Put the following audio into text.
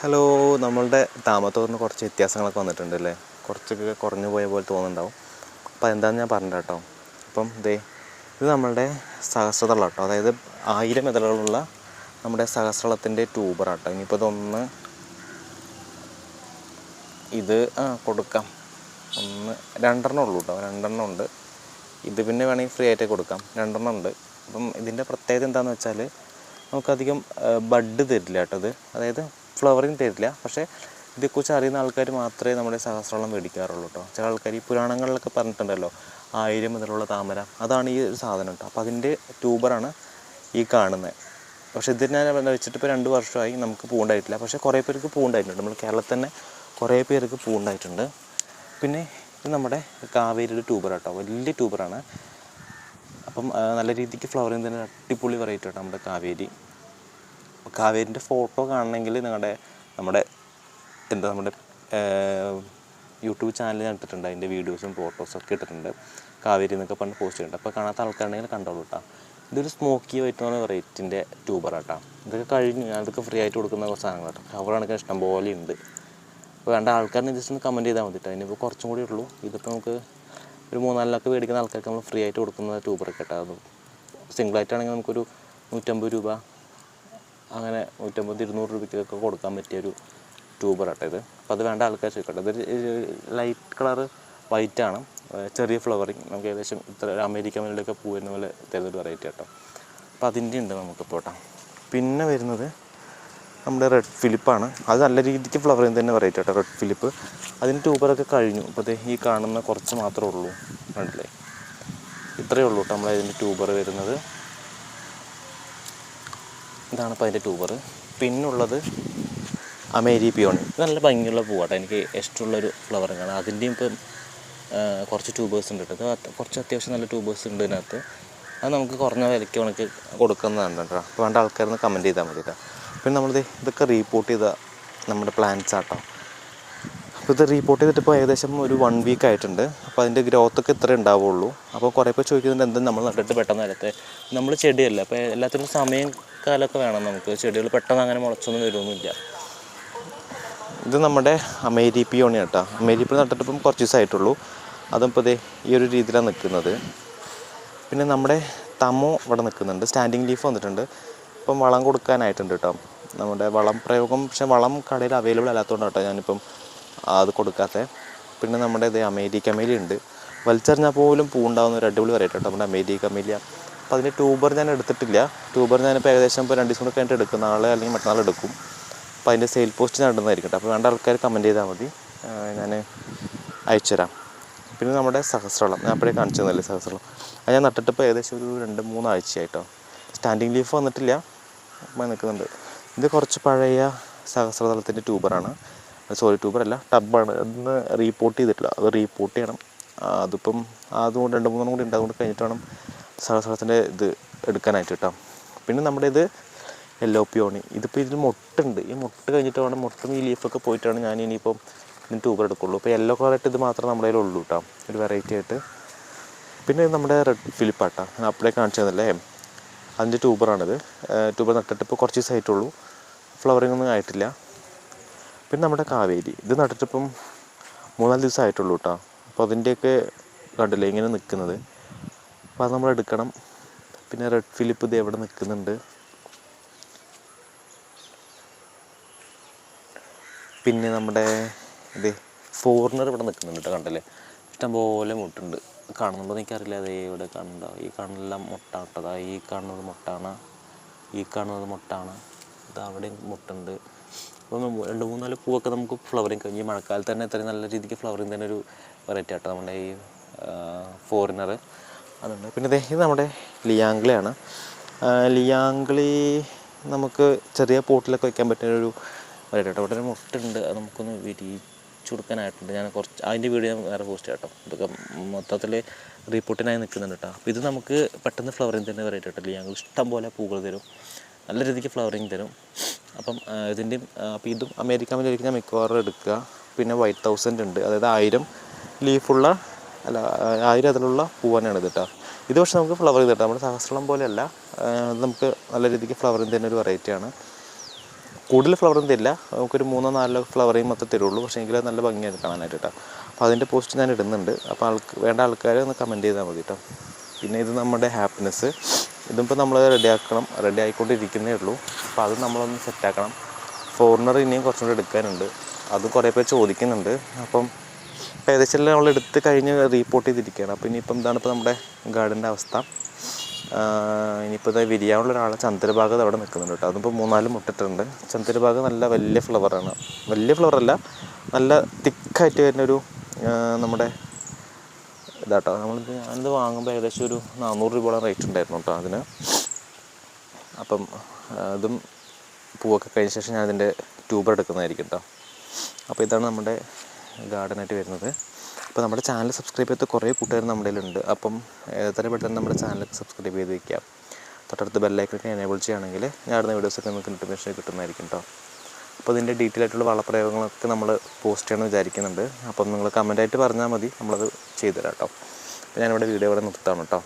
Hello നമ്മളുടെ താമത്തൂറിന് കുറച്ച് വ്യത്യാസങ്ങളൊക്കെ വന്നിട്ടുണ്ട് അല്ലേ കുറച്ചൊക്കെ കുറഞ്ഞു പോയ പോലെ തോന്നുന്നുണ്ടാവും. അപ്പോൾ എന്താണെന്ന് ഞാൻ പറഞ്ഞു കേട്ടോ അപ്പം ദേ ഇത് നമ്മളുടെ സഹസ്രതളം കേട്ടോ. അതായത് ആയിരം ഇതളുകളുള്ള നമ്മുടെ സഹസ്രളത്തിന്റെ ട്യൂബറാട്ടോ ഇനിയിപ്പോൾ ഇതൊന്ന് ഇത് ആ കൊടുക്കാം. ഒന്ന് രണ്ടെണ്ണം ഉള്ളൂ കേട്ടോ. രണ്ടെണ്ണം ഉണ്ട്. ഇത് പിന്നെ വേണമെങ്കിൽ ഫ്രീ ആയിട്ട് കൊടുക്കാം. രണ്ടെണ്ണം ഉണ്ട്. അപ്പം ഇതിന്റെ പ്രത്യേകത എന്താണെന്ന് വെച്ചാൽ നമുക്കധികം ബഡ് തരില്ല കേട്ടോ ഇത്. അതായത് ഫ്ലവറിങ് തരില്ല പക്ഷേ ഇതേക്കുറിച്ച് അറിയുന്ന ആൾക്കാർ മാത്രമേ നമ്മുടെ സഹസ്രോളം മേടിക്കാറുള്ളൂ കേട്ടോ ചില ആൾക്കാർ ഈ പുരാണങ്ങളിലൊക്കെ പറഞ്ഞിട്ടുണ്ടല്ലോ ആയിരം മുതലുള്ള താമര. അതാണ് ഈ ഒരു സാധനം കേട്ടോ അപ്പോൾ അതിന്റെ ട്യൂബറാണ് ഈ കാണുന്നത് പക്ഷേ ഇതിനെ വെച്ചിട്ട് ഇപ്പോൾ രണ്ട് വർഷമായി നമുക്ക് പൂണ്ടായിട്ടില്ല. പക്ഷേ കുറേ പേർക്ക് പൂണ്ടായിട്ടുണ്ട്. നമ്മൾ കേരളത്തിൽ തന്നെ കുറേ പേർക്ക് പൂണ്ടായിട്ടുണ്ട്. പിന്നെ ഇത് നമ്മുടെ കാവേരിയുടെ ട്യൂബർ കേട്ടോ വലിയ ട്യൂബറാണ്. അപ്പം നല്ല രീതിക്ക് ഫ്ലവറിങ് തന്നെ അടിപൊളി വെറൈറ്റി കേട്ടോ നമ്മുടെ കാവേരി. കാവേരിന്റെ ഫോട്ടോ കാണണമെങ്കിൽ നിങ്ങളുടെ നമ്മുടെ എന്താ നമ്മുടെ യൂട്യൂബ് ചാനൽ ഞാൻ ഇട്ടിട്ടുണ്ട്. അതിന്റെ വീഡിയോസും ഫോട്ടോസും ഒക്കെ ഇട്ടിട്ടുണ്ട്. കാവേരി എന്നൊക്കെ പറഞ്ഞ് പോസ്റ്റ് ചെയ്യുന്നുണ്ട്. അപ്പോൾ കാണാത്ത ആൾക്കാരുണ്ടെങ്കിൽ കണ്ടോളൂ കേട്ടോ ഇതൊരു സ്മോക്കി വൈറ്റ് എന്ന് പറഞ്ഞ റേറ്റിന്റെ ട്യൂബർ കേട്ടോ ഇതൊക്കെ കഴിഞ്ഞു ഞാൻ ഇതൊക്കെ ഫ്രീ ആയിട്ട് കൊടുക്കുന്ന കുറച്ച് സാധനങ്ങൾ കേട്ടോ കവറാണെങ്കിൽ ഇഷ്ടം പോലെ ഉണ്ട്. അപ്പോൾ വേണ്ട ആൾക്കാരിനെ ജസ്റ്റ് ഒന്ന് കമന്റ് ചെയ്താൽ മതി കേട്ടോ ഇനിയിപ്പോൾ കുറച്ചും കൂടി ഉള്ളൂ. ഇതിപ്പോൾ നമുക്ക് ഒരു മൂന്നാലിലൊക്കെ മേടിക്കുന്ന ആൾക്കാർക്ക് നമ്മൾ ഫ്രീ ആയിട്ട് കൊടുക്കുന്ന ട്യൂബറൊക്കെ കേട്ടോ അത് സിംഗിൾ ആണെങ്കിൽ നമുക്കൊരു നൂറ്റമ്പത് രൂപ അങ്ങനെ നൂറ്റമ്പത് ഇരുന്നൂറ് രൂപയ്ക്കൊക്കെ കൊടുക്കാൻ പറ്റിയ ഒരു ട്യൂബർ ആട്ടെ ഇത്. അപ്പോൾ അത് വേണ്ട ആൾക്കാർ ചോദിക്കട്ടെ. ഇത് ലൈറ്റ് കളർ ആണ്. ചെറിയ ഫ്ലവറിങ്. നമുക്ക് ഏകദേശം ഇത്ര അമേരിക്ക മുന്നിലൊക്കെ പൂ വരുന്ന പോലെ തരുന്നൊരു വെറൈറ്റി കേട്ടോ അപ്പോൾ അതിന്റെ ഉണ്ട് നമുക്കിപ്പോൾ കേട്ടോ പിന്നെ വരുന്നത് നമ്മുടെ റെഡ് ഫിലിപ്പാണ് അത് നല്ല രീതിക്ക് ഫ്ലവർ ചെയ്യുന്ന തന്നെ വെറൈറ്റി കേട്ടോ റെഡ് ഫിലിപ്പ്. അതിന് ട്യൂബറൊക്കെ കഴിഞ്ഞു. അപ്പോൾ ഈ കാണുന്ന കുറച്ച് മാത്രമേ ഉള്ളൂ. കണ്ടില്ലേ? ഇത്രയേ ഉള്ളൂ കേട്ടോ നമ്മളതിന്റെ ട്യൂബർ വരുന്നത്. ഇതാണ് ഇപ്പോൾ അതിന്റെ ട്യൂബർ പിന്നുള്ളത് അമേരി പിയോണി നല്ല ഭംഗിയുള്ള പൂവാട്ടോ. എനിക്ക് ഇഷ്ടമുള്ളൊരു ഫ്ലവറിങ്ങാണ് അതിന്റെയും ഇപ്പം കുറച്ച് ട്യൂബേഴ്സ് ഉണ്ട് കേട്ടോ. കുറച്ച് അത്യാവശ്യം നല്ല ട്യൂബേഴ്സ് ഉണ്ട് ഇതിനകത്ത്. അത് നമുക്ക് കുറഞ്ഞ വിലയ്ക്ക് ഉണക്ക് കൊടുക്കുന്നതാണ് കേട്ടോ. അപ്പോൾ വേണ്ട ആൾക്കാരൊന്ന് കമന്റ് ചെയ്താൽ മതി കേട്ടോ. പിന്നെ നമ്മളിത് ഇതൊക്കെ റീപോർട്ട് ചെയ്ത നമ്മുടെ പ്ലാൻസ് ആട്ടോ. അപ്പോൾ ഇത് റിപ്പോർട്ട് ചെയ്തിട്ട് ഇപ്പോൾ ഏകദേശം ഒരു വൺ വീക്ക് ആയിട്ടുണ്ട്. അപ്പോൾ അതിന്റെ ഗ്രോത്ത് ഒക്കെ ഇത്രേ ഉണ്ടാവുള്ളൂ. അപ്പോൾ കുറേ പേർ ചോദിക്കുന്നുണ്ട് എന്താ നമ്മൾ നട്ടിട്ട് പെട്ടെന്ന് നേരത്തെ നമ്മൾ ചെടിയല്ല. അപ്പോൾ എല്ലാത്തിനും സമയം കാലമൊക്കെ വേണം നമുക്ക്. ചെടികൾ പെട്ടെന്ന് അങ്ങനെ മുളച്ചൊന്നും വരുമൊന്നുമില്ല ഇത് നമ്മുടെ അമേരി പിയോണി കേട്ടോ. അമേരി പിയോണി നട്ടിട്ട് കുറച്ച് ദിവസമായിട്ടുള്ളൂ. അതും ഇപ്പോൾ ഈ ഒരു രീതിയിലാണ് നിൽക്കുന്നത്. പിന്നെ നമ്മുടെ തമോ ഇവിടെ നിൽക്കുന്നുണ്ട്. സ്റ്റാൻഡിങ് ലീഫ് വന്നിട്ടുണ്ട്. ഇപ്പം വളം കൊടുക്കാനായിട്ടുണ്ട് കേട്ടോ. നമ്മുടെ വളം പ്രയോഗം പക്ഷേ വളം കടയിൽ അവൈലബിൾ അല്ലാത്തതുകൊണ്ട് കേട്ടോ ഞാനിപ്പം അത് കൊടുക്കാത്ത. പിന്നെ നമ്മുടെ ഇത് അമേരിക്ക അമേലി ഉണ്ട്. വലിച്ചെറിഞ്ഞാൽ പോലും പൂണ്ടാവുന്ന ഒരു അടിപൊളി വെറൈറ്റി ഉണ്ട് നമ്മുടെ അമേരിക്ക അമേലിയ അപ്പോൾ അതിന്റെ ട്യൂബർ ഞാൻ എടുത്തിട്ടില്ല. ട്യൂബർ ഞാനിപ്പോൾ ഏകദേശം ഇപ്പോൾ രണ്ട് ദിവസം കൂടെ കഴിഞ്ഞിട്ട് എടുക്കും നാളെ അല്ലെങ്കിൽ മറ്റന്നാൾ എടുക്കും. അപ്പോൾ അതിന്റെ സെയിൽ പോസ്റ്റ് ഞാൻ ഇടുന്നതായിരിക്കും അപ്പോൾ വേണ്ട ആൾക്കാർ കമന്റ് ചെയ്താൽ മതി. ഞാൻ അയച്ചുതരാം പിന്നെ നമ്മുടെ സഹസ്രളം. ഞാൻ അപ്പോഴേ കാണിച്ചു തന്നല്ലേ സഹസ്രളം. അത് ഞാൻ നട്ടിട്ടിപ്പോൾ ഏകദേശം ഒരു രണ്ട് മൂന്നാഴ്ചയായിട്ടോ. സ്റ്റാൻഡിങ് ലീഫ് വന്നിട്ടില്ല. അപ്പം നിൽക്കുന്നുണ്ട് ഇത് കുറച്ച് പഴയ സഹസ്രതലത്തിന്റെ ട്യൂബറാണ് സോറി ട്യൂബറല്ല ടബാണ്. അതൊന്ന് റീപോർട്ട് ചെയ്തിട്ടില്ല. അത് റീപോർട്ട് ചെയ്യണം. അതിപ്പം അതുകൊണ്ട് രണ്ട് മൂന്നെണ്ണം കൂടി ഉണ്ട്. അതുകൊണ്ട് കഴിഞ്ഞിട്ട് വേണം സഹസ്രത്തിന്റെ ഇത് എടുക്കാനായിട്ട് കേട്ടോ. പിന്നെ നമ്മുടെ ഇത് യെല്ലോ പിയോണി ഇതിപ്പോൾ ഇതിൽ മുട്ടുണ്ട്. ഈ മുട്ട് കഴിഞ്ഞിട്ട് വേണം മുട്ടും ഈ ലീഫൊക്കെ പോയിട്ടാണ് ഞാൻ ഇനിയിപ്പം ഇതിന് ട്യൂബർ എടുക്കുള്ളൂ. ഇപ്പോൾ യെല്ലോ കളറായിട്ട് ഇത് മാത്രമേ നമ്മുടെ കയ്യിൽ ഉള്ളൂ കേട്ടോ. ഒരു വെറൈറ്റി ആയിട്ട്. പിന്നെ നമ്മുടെ റെഡ് ഫിലിപ്പാട്ടാ ഞാൻ അപ്പോഴേ കാണിച്ചു തന്നല്ലേ അതിന്റെ ട്യൂബറാണിത് ട്യൂബർ നട്ടിട്ട് ഇപ്പോൾ കുറച്ച് ദിവസമായിട്ടുള്ളൂ. ഫ്ലവറിംഗ് ഒന്നും ആയിട്ടില്ല. പിന്നെ നമ്മുടെ കാവേരി. ഇത് നട്ടിട്ടിപ്പം മൂന്നാൽ ദിവസം ആയിട്ടുള്ളൂ കേട്ടോ അപ്പോൾ അതിന്റെയൊക്കെ കണ്ടില്ലേ ഇങ്ങനെ നിൽക്കുന്നത് അപ്പോൾ അത് നമ്മൾ എടുക്കണം. പിന്നെ റെഡ് ഫിലിപ്പ് ഇത് എവിടെ നിൽക്കുന്നുണ്ട് പിന്നെ നമ്മുടെ ഇത് ഫോറിനർ ഇവിടെ നിൽക്കുന്നുണ്ട് കേട്ടോ കണ്ടല്ലേ? ഇഷ്ടംപോലെ മുട്ടുണ്ട്. കാണുന്നുണ്ടോ എനിക്കറിയില്ല. അതേ ഇവിടെ കാണുന്നുണ്ടോ ഈ കാണുന്നെല്ലാം മുട്ടാട്ടതാ ഈ കാണുന്നത് മുട്ടാണ്. ഈ കാണുന്നത് മുട്ടാണ്. ഇത് അവിടെ മുട്ടുണ്ട്. നമ്മ- രണ്ട് മൂന്നാൽ പൂവൊക്കെ നമുക്ക് ഫ്ലവറിങ് കഴിഞ്ഞ് മഴക്കാലത്ത് തന്നെ ഇത്രയും നല്ല രീതിക്ക് ഫ്ലവറിങ് തന്നെ ഒരു വെറൈറ്റി ആട്ടോ നമ്മുടെ ഈ ഫോറിനർ അതുണ്ട്. പിന്നെ ഇത് നമ്മുടെ ലിയാംഗ്ലിയാണ് ലിയാംഗ്ലി നമുക്ക് ചെറിയ പോട്ടിലൊക്കെ വയ്ക്കാൻ പറ്റുന്ന ഒരു വെറൈറ്റി ആട്ടോ. ഇവിടെ ഒരു മുട്ടുണ്ട്. അത് നമുക്കൊന്ന് വിരിച്ചു കൊടുക്കാനായിട്ടുണ്ട്. ഞാൻ കുറച്ച് അതിന്റെ വീഡിയോ ഞാൻ വേറെ പോസ്റ്റ് ചെയ്യാം കേട്ടോ ഇതൊക്കെ മൊത്തത്തിൽ റീപ്പോർട്ടിനായി നിൽക്കുന്നുണ്ട് കേട്ടോ അപ്പോൾ ഇത് നമുക്ക് പെട്ടെന്ന് ഫ്ലവറിങ് തന്നെ വെറൈറ്റി ആട്ടോ. ലിയാംഗ്ലി ഇഷ്ടം പോലെ പൂക്കൾ തരും. നല്ല രീതിക്ക് ഫ്ലവറിങ് തരും. അപ്പം ഇതിന്റെയും അപ്പോൾ ഇതും അമേരിക്കയിലേക്ക് ഞാൻ മിക്കവാറും എടുക്കുക. പിന്നെ വൈറ്റ് തൗസൻഡ് ഉണ്ട്. അതായത് ആയിരം ലീഫുള്ള അല്ല ആയിരം അതിലുള്ള പൂവാനാണ് ഇത് കേട്ടോ ഇത് പക്ഷേ നമുക്ക് ഫ്ലവർ ചെയ്ത് കേട്ടോ നമ്മുടെ സഹസ്രളം പോലെയല്ല. നമുക്ക് നല്ല രീതിക്ക് ഫ്ലവറിങ് തരുന്ന ഒരു വെറൈറ്റിയാണ് കൂടുതൽ ഫ്ലവറും തരില്ല. നമുക്കൊരു മൂന്നോ നാലോ ഫ്ലവറിങ് മൊത്തം തരുള്ളൂ. പക്ഷേ എങ്കിലും അത് നല്ല ഭംഗിയാണ് കാണാനായിട്ട് കേട്ടോ അപ്പോൾ അതിന്റെ പോസ്റ്റ് ഞാൻ ഇടുന്നുണ്ട്. അപ്പോൾ ആൾക്ക് വേണ്ട ആൾക്കാർ ഒന്ന് കമന്റ് ചെയ്താൽ മതി കേട്ടോ പിന്നെ ഇത് നമ്മുടെ ഹാപ്പിനെസ് ഇതിപ്പോൾ നമ്മൾ റെഡിയാക്കണം. റെഡി ആയിക്കൊണ്ടിരിക്കുന്നേ ഉള്ളൂ. അപ്പോൾ അത് നമ്മളൊന്ന് സെറ്റാക്കണം. ഫോറിനർ ഇനിയും കുറച്ചും കൂടി എടുക്കാനുണ്ട്. അത് കുറേ പേർ ചോദിക്കുന്നുണ്ട്. അപ്പം ഏകദേശം എല്ലാം നമ്മൾ എടുത്ത് കഴിഞ്ഞ് റീപ്പോർട്ട് ചെയ്തിരിക്കുകയാണ്. അപ്പോൾ ഇനിയിപ്പം ഇതാണ് ഇപ്പോൾ നമ്മുടെ ഗാർഡന്റെ അവസ്ഥ. ഇനിയിപ്പോൾ ഇത് വിരിയാനുള്ള ഒരാളെ ചന്ദ്രഭാഗത്ത് അവിടെ നിൽക്കുന്നുണ്ട് കേട്ടോ. അതിപ്പോൾ മൂന്നാൽ മുട്ടിട്ടുണ്ട് ചന്ദ്രഭാഗം നല്ല വലിയ ഫ്ലവറാണ് വലിയ ഫ്ലവറല്ല നല്ല തിക്കായിട്ട് വരുന്നൊരു നമ്മുടെ ഇതാട്ടോ. നമ്മളിത് ഞാനിത് വാങ്ങുമ്പോൾ ഏകദേശം ഒരു നാനൂറ് രൂപയോളം റേറ്റ് ഉണ്ടായിരുന്നു കേട്ടോ അതിന്. അപ്പം അതും പൂവൊക്കെ കഴിഞ്ഞ ശേഷം ഞാൻ അതിന്റെ ട്യൂബർ എടുക്കുന്നതായിരിക്കും കേട്ടോ അപ്പോൾ ഇതാണ് നമ്മുടെ ഗാർഡനായിട്ട് വരുന്നത്. അപ്പോൾ നമ്മുടെ ചാനൽ സബ്സ്ക്രൈബ് ചെയ്ത കുറേ കൂട്ടുകാർ നമ്മുടെ ഉണ്ട് അപ്പം എത്രയും പെട്ടെന്ന് നമ്മുടെ ചാനൽ സബ്സ്ക്രൈബ് ചെയ്ത് വയ്ക്കാം തൊട്ടടുത്ത് ബെല്ലൈക്കൊക്കെ എനേബിൾ ചെയ്യുകയാണെങ്കിൽ ഞാൻ ഇടുന്ന വീഡിയോസൊക്കെ നമുക്ക് നോട്ടിഫിക്കേഷൻ കിട്ടുന്നതായിരിക്കും കേട്ടോ അപ്പോൾ ഇതിന്റെ ഡീറ്റെയിൽ ആയിട്ടുള്ള വളപ്രയോഗങ്ങളൊക്കെ നമ്മൾ പോസ്റ്റ് ചെയ്യണമെന്ന് വിചാരിക്കുന്നുണ്ട്. അപ്പം നിങ്ങൾ കമന്റായിട്ട് പറഞ്ഞാൽ മതി. നമ്മളത് ചെയ്തുതരാം കേട്ടോ അപ്പോൾ ഞാനിവിടെ വീഡിയോ ഇവിടെ നിർത്താം കേട്ടോ